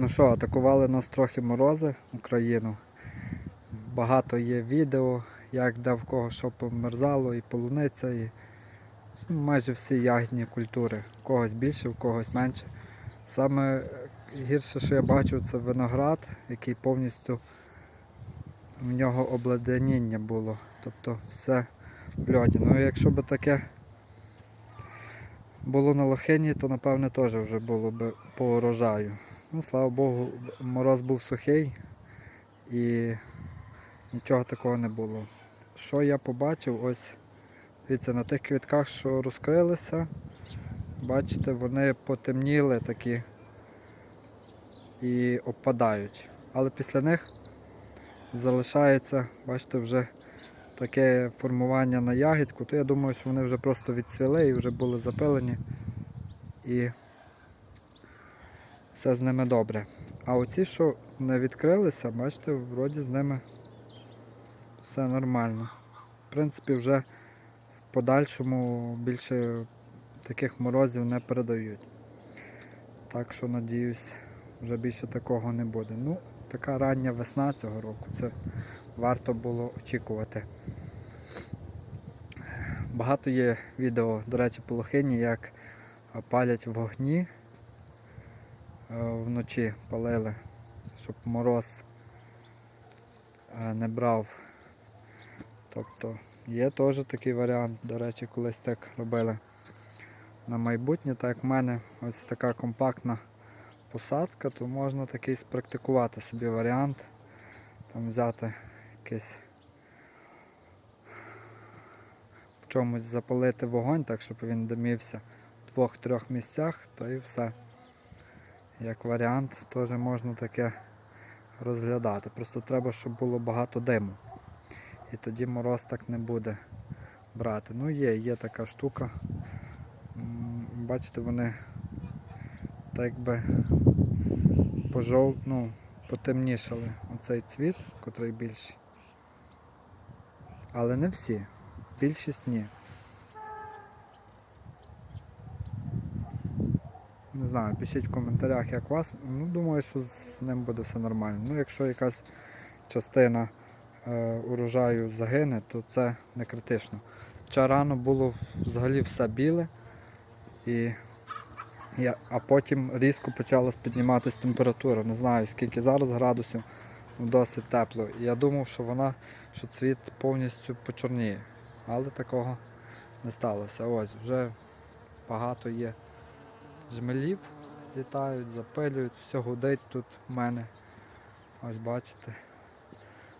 Ну що, атакували нас трохи морози Україну. Багато є відео, як де в кого що померзало, і полуниця, і майже всі ягідні культури. У когось більше, у когось менше. Саме гірше, що я бачу, це виноград, який повністю в нього обладнання було. Тобто все в льоді. Ну якщо б таке було на лохині, то напевне теж вже було б по урожаю. Ну, слава Богу, мороз був сухий і нічого такого не було. Що я побачив, ось дивіться, на тих квітках, що розкрилися, бачите, вони потемніли такі і опадають. Але після них залишається, бачите, вже таке формування на ягідку, то я думаю, що вони вже просто відцвіли і вже були запилені. І все з ними добре. А оці, що не відкрилися, бачите, вроді з ними все нормально. В принципі, вже в подальшому більше таких морозів не передають. Так що, надіюсь, вже більше такого не буде. Ну, така рання весна цього року, це варто було очікувати. Багато є відео, до речі, по лохині, як палять вогні вночі палили, щоб мороз е, не брав. Тобто є теж такий варіант, до речі, колись так робили на майбутнє, так як в мене ось така компактна посадка, то можна такий спрактикувати собі варіант, там взяти якийсь в чомусь запалити вогонь, так щоб він димівся в двох-трьох місцях, то і все. Як варіант, теж можна таке розглядати. Просто треба, щоб було багато диму. І тоді мороз так не буде брати. Ну є, є така штука. Бачите, вони так якби пожов... ну, потемнішали оцей цвіт, котрий більший. Але не всі. Більшість ні. Не знаю, пишіть в коментарях, як у вас. Ну, думаю, що з ним буде все нормально. Ну, якщо якась частина е, урожаю загине, то це не критично. Хоча рано було взагалі все біле, і, я, а потім різко почала підніматися температура. Не знаю скільки зараз градусів, ну, досить тепло. І я думав, що вона, що цвіт повністю почорніє. Але такого не сталося. Ось вже багато є жмелів, літають, запилюють, все гудить тут в мене. Ось бачите.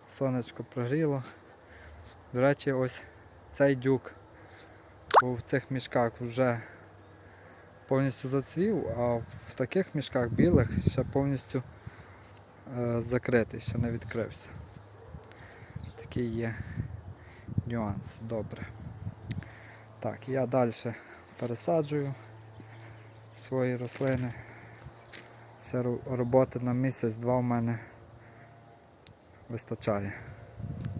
Сонечко прогріло. До речі, ось цей дюк в цих мішках вже повністю зацвів, а в таких мішках білих ще повністю е, закритий, ще не відкрився. Такий є нюанс. Добре. Так, я далі пересаджую свої рослини. Вся роботи на місяць-два в мене вистачає.